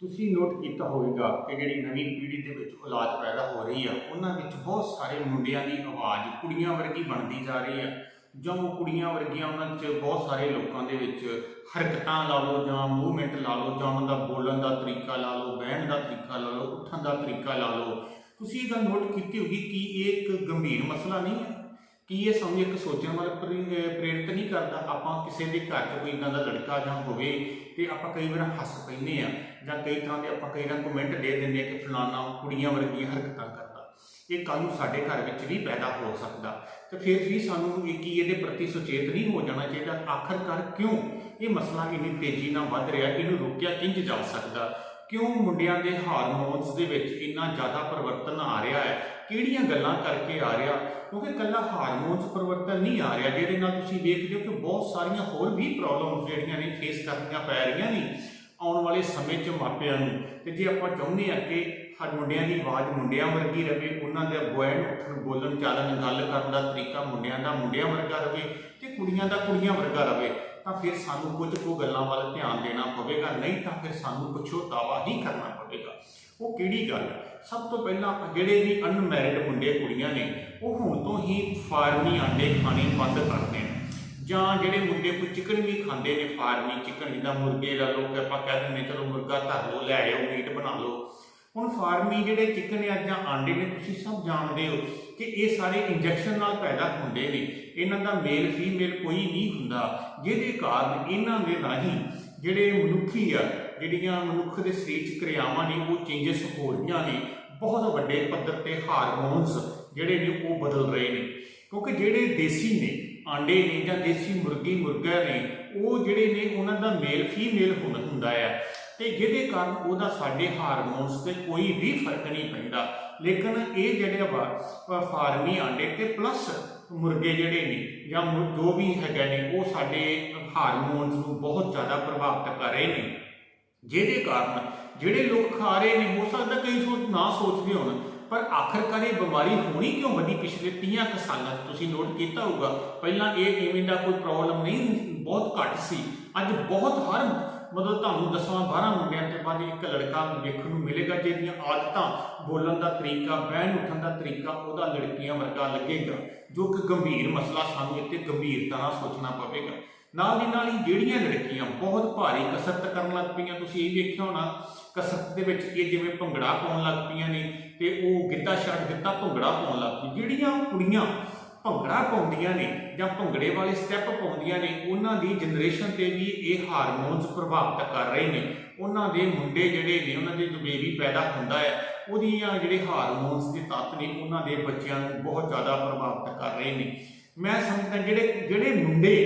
ਤੁਸੀਂ ਨੋਟ ਕੀਤਾ ਹੋਵੇਗਾ ਕਿ ਜਿਹੜੀ ਨਵੀਂ ਪੀੜ੍ਹੀ ਦੇ ਵਿੱਚ ਔਲਾਦ ਪੈਦਾ ਹੋ ਰਹੀ ਆ, ਉਹਨਾਂ ਵਿੱਚ ਬਹੁਤ ਸਾਰੇ ਮੁੰਡਿਆਂ ਦੀ ਆਵਾਜ਼, ਕੁੜੀਆਂ ਵਰਗੀ ਬਣਦੀ ਜਾ ਰਹੀ ਆ। ਜਾਂ ਉਹ ਕੁੜੀਆਂ ਵਰਗੀਆਂ ਉਹਨਾਂ 'ਚ ਬਹੁਤ ਸਾਰੇ ਲੋਕਾਂ ਦੇ ਵਿੱਚ ਹਰਕਤਾਂ ਲਾ ਲਓ ਜਾਂ ਮੂਵਮੈਂਟ ਲਾ ਲਓ, ਜਾਂ ਉਹਨਾਂ ਦਾ ਬੋਲਣ ਦਾ ਤਰੀਕਾ ਲਾ ਲਓ, ਬਹਿਣ ਦਾ ਤਰੀਕਾ ਲਾ ਲਓ, ਉੱਠਣ ਦਾ ਤਰੀਕਾ ਲਾ ਲਓ। ਤੁਸੀਂ ਇਹ ਗੱਲ ਨੋਟ ਕੀਤੀ ਹੋਗੀ ਕਿ ਇਹ ਇੱਕ ਗੰਭੀਰ ਮਸਲਾ ਨਹੀਂ ਹੈ। ਕੀ ਇਹ ਸਾਨੂੰ ਇੱਕ ਸੋਚਣ ਵੱਲ ਪ੍ਰੇ- ਪ੍ਰੇਰਿਤ ਨਹੀਂ ਕਰਦਾ? ਆਪਾਂ ਕਿਸੇ ਦੇ ਘਰ 'ਚ ਕੋਈ ਇਦਾਂ ਦਾ ਲੜਕਾ ਜਾਂ ਹੋਵੇ ਤੇ ਆਪਾਂ ਕਈ ਵਾਰ ਹੱਸ ਪੈਂਦੇ ਆ ਜਾਂ ਕਈ ਤਰ੍ਹਾਂ ਦੇ ਆਪਾਂ ਕਈ ਵਾਰ ਕਮੈਂਟ ਦੇ ਦਿੰਦੇ ਆ ਕਿ ਫਲਾਣਾ ਕੁੜੀਆਂ ਵਰਗੀਆਂ ਹਰਕਤਾਂ ਕਰਦਾ। ਇਹ ਕੱਲ੍ਹ ਨੂੰ ਸਾਡੇ ਘਰ ਵਿੱਚ ਵੀ ਪੈਦਾ ਹੋ ਸਕਦਾ। ਤੇ ਫਿਰ ਵੀ ਸਾਨੂੰ ਇਹ ਕੀ ਇਹਦੇ ਪ੍ਰਤੀ ਸੁਚੇਤ ਨਹੀਂ ਹੋ ਜਾਣਾ ਚਾਹੀਦਾ? ਆਖਰਕਾਰ ਕਿਉਂ ਇਹ ਮਸਲਾ ਇੰਨੀ ਤੇਜ਼ੀ ਨਾਲ ਵੱਧ ਰਿਹਾ, ਇਹਨੂੰ ਰੋਕਿਆ ਕਿੰਝ ਜਾ ਸਕਦਾ? ਕਿਉਂ ਮੁੰਡਿਆਂ ਦੇ ਹਾਰਮੋਨਸ ਦੇ ਵਿੱਚ ਇੰਨਾ ਜ਼ਿਆਦਾ ਪਰਿਵਰਤਨ ਆ ਰਿਹਾ ਹੈ? ਕਿਹੜੀਆਂ ਗੱਲਾਂ ਕਰਕੇ ਆ ਰਿਹਾ? ਕਿਉਂਕਿ ਕੱਲਾ ਹਾਰਮੋਨਸ ਪਰਿਵਰਤਨ ਨਹੀਂ ਆ ਰਿਹਾ, ਜਿਹਦੇ ਨਾਲ ਤੁਸੀਂ ਵੇਖਦੇ ਹੋ ਕਿ ਬਹੁਤ ਸਾਰੀਆਂ ਹੋਰ ਵੀ ਪ੍ਰੋਬਲਮਸ ਜਿਹੜੀਆਂ ਨੇ ਫੇਸ ਕਰਨੀਆਂ ਪੈ ਰਹੀਆਂ ਨੇ ਆਉਣ ਵਾਲੇ ਸਮੇਂ 'ਚ ਮਾਪਿਆਂ ਨੂੰ। ਤੇ ਜੇ ਆਪਾਂ ਚਾਹੁੰਦੇ ਆ ਕਿ ਹਰ ਮੁੰਡਿਆਂ ਦੀ ਆਵਾਜ਼ ਮੁੰਡਿਆਂ ਵਰਗੀ ਰਵੇ, ਉਹਨਾਂ ਦਾ ਬੋਇਨ ਉੱਠਣ, ਬੋਲਣ, ਚਾਲਣ, ਗੱਲ ਕਰਨ ਦਾ ਤਰੀਕਾ ਮੁੰਡਿਆਂ ਦਾ ਮੁੰਡਿਆਂ ਵਰਗਾ ਰਵੇ ਤੇ ਕੁੜੀਆਂ ਦਾ ਕੁੜੀਆਂ ਵਰਗਾ ਰਵੇ ਤਾਂ ਫਿਰ ਸਾਨੂੰ ਕੁਝ ਕੁ ਗੱਲਾਂ ਵੱਲ ਧਿਆਨ ਦੇਣਾ ਪਵੇਗਾ, ਨਹੀਂ ਤਾਂ ਫਿਰ ਸਾਨੂੰ ਪਛਤਾਵਾ ਹੀ ਕਰਨਾ ਪਵੇਗਾ। ਉਹ ਕਿਹੜੀ ਗੱਲ ਹੈ? ਸਭ ਤੋਂ ਪਹਿਲਾਂ ਜਿਹੜੇ ਵੀ ਅਨਮੈਰਿਡ ਮੁੰਡੇ ਕੁੜੀਆਂ ਨੇ, ਉਹ ਹੁਣ ਤੋਂ ਹੀ ਫਾਰਮੀ ਆਂਡੇ ਖਾਣੇ ਬੰਦ ਕਰਦੇ ਨੇ। ਜਾਂ ਜਿਹੜੇ ਮੁੰਡੇ ਕੋਈ ਚਿਕਨ ਵੀ ਖਾਂਦੇ ਨੇ, ਫਾਰਮੀ ਚਿਕਨ ਜਿੱਦਾਂ ਮੁਰਗੇ ਲਾ ਲਓ ਕਿ ਆਪਾਂ ਕਹਿ ਦਿੰਦੇ ਚਲੋ ਮੁਰਗਾ ਧਰ ਲਓ, ਲੈ ਆਓ ਮੀਟ ਬਣਾ ਲਓ। ਹੁਣ ਫਾਰਮੀ ਜਿਹੜੇ ਚਿਕਨ ਆ ਜਾਂ ਆਂਡੇ ਨੇ, ਤੁਸੀਂ ਸਭ ਜਾਣਦੇ ਹੋ ਕਿ ਇਹ ਸਾਰੇ ਇੰਜੈਕਸ਼ਨ ਨਾਲ ਪੈਦਾ ਹੁੰਦੇ ਨੇ। ਇਹਨਾਂ ਦਾ ਮੇਲ ਫੀਮੇਲ ਕੋਈ ਨਹੀਂ ਹੁੰਦਾ। ਜਿਹਦੇ ਕਾਰਨ ਇਹਨਾਂ ਦੇ ਰਾਹੀਂ ਜਿਹੜੇ ਮਨੁੱਖੀ ਆ, ਜਿਹੜੀਆਂ ਮਨੁੱਖ ਦੇ ਸਰੀਰ 'ਚ ਕਿਰਿਆਵਾਂ ਨੇ, ਉਹ ਚੇਂਜਸ ਹੋ ਰਹੀਆਂ ਨੇ। ਬਹੁਤ ਵੱਡੇ ਪੱਧਰ ਤੇ ਹਾਰਮੋਨਸ ਜਿਹੜੇ ਨੇ, ਉਹ ਬਦਲ ਰਹੇ ਨੇ। ਕਿਉਂਕਿ ਜਿਹੜੇ ਦੇਸੀ ਨੇ, ਆਂਡੇ ਨੇ ਜਾਂ ਦੇਸੀ ਮੁਰਗੀ, ਮੁਰਗਾ ਨੇ, ਉਹ ਜਿਹੜੇ ਨੇ, ਉਹਨਾਂ ਦਾ ਮੇਲ ਫੀਮੇਲ ਹੁੰਦਾ ਆ। ਤੇ ਜਿਹਦੇ ਕਾਰਨ ਉਹਦਾ ਸਾਡੇ ਹਾਰਮੋਨਸ ਤੇ ਕੋਈ ਵੀ ਫ਼ਰਕ ਨਹੀਂ ਪੈਂਦਾ। ਲੇਕਿਨ ਇਹ ਜਿਹੜੇ ਵਾ ਫਾਰਮੀ ਆਂਡੇ ਤੇ ਪਲੱਸ ਮੁਰਗੇ ਜਿਹੜੇ ਨੇ, ਜਾਂ ਮੁ- ਜੋ ਵੀ ਹੈਗੇ ਨੇ, ਉਹ ਸਾਡੇ ਹਾਰਮੋਨਸ ਨੂੰ ਬਹੁਤ ਜ਼ਿਆਦਾ ਪ੍ਰਭਾਵਿਤ ਕਰ ਰਹੇ ਨੇ। ਜਿਹਦੇ ਕਾਰਨ ਜਿਹੜੇ ਲੋਕ ਖਾ ਰਹੇ ਨੇ, ਹੋ ਸਕਦਾ ਕਈ ਸੋਚ, ਨਾ ਸੋਚਦੇ ਹੋਣ, ਪਰ ਆਖਰਕਾਰ ਇਹ ਬਿਮਾਰੀ ਹੋਣੀ ਕਿਉਂ ਵਧੀ ਪਿਛਲੇ 30 ਕੁ ਸਾਲਾਂ 'ਚ ਤੁਸੀਂ ਨੋਟ ਕੀਤਾ ਹੋਊਗਾ। ਪਹਿਲਾਂ ਇਹ ਇਵੇਂ ਦਾ ਕੋਈ ਪ੍ਰੋਬਲਮ ਨਹੀਂ, ਬਹੁਤ ਘੱਟ ਸੀ। ਅੱਜ ਬਹੁਤ ਹਰ ਮਤਲਬ ਤੁਹਾਨੂੰ ਦਸਾਂ 12 ਮੁੰਡਿਆਂ ਤੇ ਬਾਅਦ ਇੱਕ ਲੜਕਾ ਦੇਖਣ ਨੂੰ ਮਿਲੇਗਾ, ਜਿਹਦੀਆਂ ਆਦਤਾਂ ਬੋਲਣ ਦਾ ਤਰੀਕਾ, ਬਹਿਣ ਉੱਠਣ ਦਾ ਤਰੀਕਾ, ਉਹਦਾ ਲੜਕੀਆਂ ਵਰਗਾ ਲੱਗੇਗਾ, ਜੋ ਕਿ ਗੰਭੀਰ ਮਸਲਾ ਸਾਨੂੰ ਇੱਥੇ ਗੰਭੀਰਤਾ ਨਾਲ ਸੋਚਣਾ ਪਵੇਗਾ। ਨਾਲ ਦੀ ਨਾਲ ਹੀ ਜਿਹੜੀਆਂ ਲੜਕੀਆਂ ਬਹੁਤ ਭਾਰੀ ਕਸਰਤ ਕਰਨ ਲੱਗ ਪਈਆਂ, ਤੁਸੀਂ ਇਹ ਵੇਖਿਆ ਹੋਣਾ, ਕਸਰਤ ਦੇ ਵਿੱਚ ਇਹ ਜਿਵੇਂ ਭੰਗੜਾ ਪਾਉਣ ਲੱਗ ਪਈਆਂ ਨੇ, ਤੇ ਉਹ ਗਿੱਧਾ ਛੱਡ ਦਿੱਤਾ, ਭੰਗੜਾ ਪਾਉਣ ਲੱਗ ਪਈ। ਜਿਹੜੀਆਂ ਕੁੜੀਆਂ ਭੰਗੜਾ ਪਾਉਂਦੀਆਂ ਨੇ ਜਾਂ ਭੰਗੜੇ ਵਾਲੇ ਸਟੈਪ ਪਾਉਂਦੀਆਂ ਉਹਨਾਂ ਦੀ ਜਨਰੇਸ਼ਨ ਤੇ ਵੀ ਇਹ ਹਾਰਮੋਨਸ ਪ੍ਰਭਾਵਿਤ ਕਰ ਰਹੇ ਨੇ। ਉਹਨਾਂ ਦੇ ਮੁੰਡੇ ਜਿਹੜੇ ਨੇ, ਉਹਨਾਂ ਦੇ ਜੋ ਬੇਬੀ ਪੈਦਾ ਹੁੰਦਾ ਹੈ, ਉਹਦੀਆਂ ਜਿਹੜੇ ਹਾਰਮੋਨਸ ਦੇ ਤੱਤ ਨੇ, ਉਹਨਾਂ ਦੇ ਬੱਚਿਆਂ ਨੂੰ ਬਹੁਤ ਜ਼ਿਆਦਾ ਪ੍ਰਭਾਵਿਤ ਕਰ ਰਹੇ ਨੇ। ਮੈਂ ਸਮਝਦਾ ਜਿਹੜੇ ਜਿਹੜੇ ਮੁੰਡੇ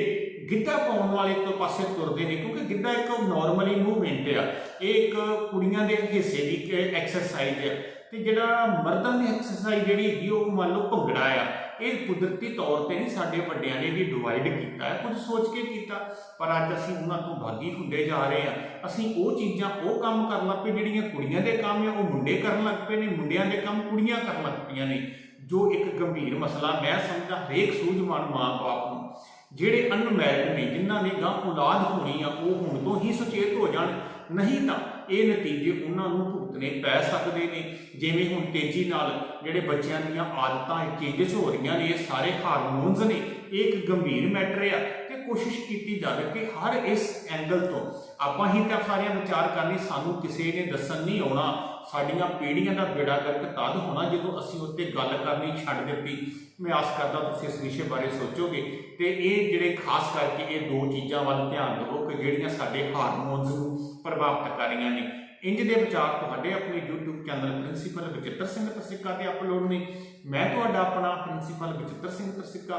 ਗਿੱਧਾ ਪਾਉਣ ਵਾਲੇ ਤੋਂ ਪਾਸੇ ਤੁਰਦੇ ਨੇ, ਕਿਉਂਕਿ ਗਿੱਧਾ ਇੱਕ ਨਾਰਮਲੀ ਮੂਵਮੈਂਟ ਆ। ਇਹ ਇੱਕ ਕੁੜੀਆਂ ਦੇ ਹਿੱਸੇ ਦੀ ਐਕਸਰਸਾਈਜ਼ ਹੈ ਤੇ ਜਿਹੜਾ ਮਰਦਾਂ ਦੀ ਐਕਸਰਸਾਈਜ਼ ਜਿਹੜੀ ਹੈਗੀ ਉਹ ਮੰਨ ਲਓ ਭੰਗੜਾ ਆ, ਇਹ ਕੁਦਰਤੀ ਤੌਰ ਤੇ ਨਹੀਂ ਸਾਡੇ ਵੱਡਿਆਂ ਨੇ ਵੀ ਡਿਵਾਈਡ ਕੀਤਾ ਹੈ, ਕੁਝ ਸੋਚ ਕੇ ਕੀਤਾ। ਪਰ ਅੱਜ ਅਸੀਂ ਉਹਨਾਂ ਤੋਂ ਭਾਗੀ ਹੁੰਦੇ ਜਾ ਰਹੇ ਆ ਅਸੀਂ ਉਹ ਚੀਜ਼ਾਂ, ਉਹ ਕੰਮ ਕਰਨ ਲੱਗ ਪਏ ਜਿਹੜੀਆਂ ਕੁੜੀਆਂ ਦੇ ਕੰਮ ਆ, ਉਹ ਮੁੰਡੇ ਕਰਨ ਲੱਗ ਪਏ ਨੇ, ਮੁੰਡਿਆਂ ਦੇ ਕੰਮ ਕੁੜੀਆਂ ਕਰਨ ਲੱਗ ਪਈਆਂ ਨੇ। ਜੋ ਇੱਕ ਗੰਭੀਰ ਮਸਲਾ ਮੈਂ ਸਮਝਦਾ ਹਰੇਕ ਸੂਝਵਾਨ ਮਾਂ-ਬਾਪ ਨੂੰ, ਜਿਹੜੇ ਅਨਮੈਰਿਡ ਨੇ, ਜਿਨ੍ਹਾਂ ਨੇ ਗਾਂ ਔਲਾਦ ਹੋਣੀ ਆ, ਉਹ ਹੁਣ ਤੋਂ ਹੀ ਸੁਚੇਤ ਹੋ ਜਾਣ। ਨਹੀਂ ਤਾਂ ਇਹ ਨਤੀਜੇ ਉਹਨਾਂ ਨੂੰ ਭੁਗਤਣੇ ਪੈ ਸਕਦੇ ਨੇ। ਜਿਵੇਂ ਹੁਣ ਤੇਜ਼ੀ ਨਾਲ ਜਿਹੜੇ ਬੱਚਿਆਂ ਦੀਆਂ ਆਦਤਾਂ ਚੇਂਜਸ ਹੋ ਰਹੀਆਂ ਨੇ, ਇਹ ਸਾਰੇ ਹਾਰਮੋਨਸ ਨੇ। ਇਹ ਇੱਕ ਗੰਭੀਰ ਮੈਟਰ ਆ। ਕੋਸ਼ਿਸ਼ ਕੀਤੀ ਜਾਵੇ ਕਿ ਹਰ ਇਸ ਐਂਗਲ ਤੋਂ ਆਪਾਂ ਹੀ ਤਾਂ ਸਾਰਿਆਂ ਵਿਚਾਰ ਕਰਨੀ, ਸਾਨੂੰ ਕਿਸੇ ਨੇ ਦੱਸਣ ਨਹੀਂ ਆਉਣਾ। ਸਾਡੀਆਂ ਪੀੜ੍ਹੀਆਂ ਦਾ ਬੇੜਾ ਗਰਕ ਤਦ ਹੋਣਾ ਜਦੋਂ ਅਸੀਂ ਉੱਤੇ ਗੱਲ ਕਰਨੀ ਛੱਡ ਦਿੱਤੀ। ਮੈਂ ਆਸ ਕਰਦਾ ਤੁਸੀਂ ਇਸ ਵਿਸ਼ੇ ਬਾਰੇ ਸੋਚੋਗੇ। ਤੇ ਇਹ ਜਿਹੜੇ ਖਾਸ ਕਰਕੇ ਇਹ ਦੋ ਚੀਜ਼ਾਂ ਵੱਲ ਧਿਆਨ ਦਿਵੋ ਕਿ ਜਿਹੜੀਆਂ ਸਾਡੇ ਹਾਰਮੋਨਸ ਨੂੰ ਪ੍ਰਭਾਵਿਤ ਕਰ ਰਹੀਆਂ ਨੇ। ਇੰਜ ਦੇ ਵਿਚਾਰ ਤੁਹਾਡੇ ਆਪਣੇ YouTube channel principal Bachittar Singh Tarsikka ਤੇ ਅਪਲੋਡ ਨੇ। ਮੈਂ ਤੁਹਾਡਾ ਆਪਣਾ ਪ੍ਰਿੰਸੀਪਲ ਬਚਿੱਤਰ ਸਿੰਘ ਤਰਸਿੱਕਾ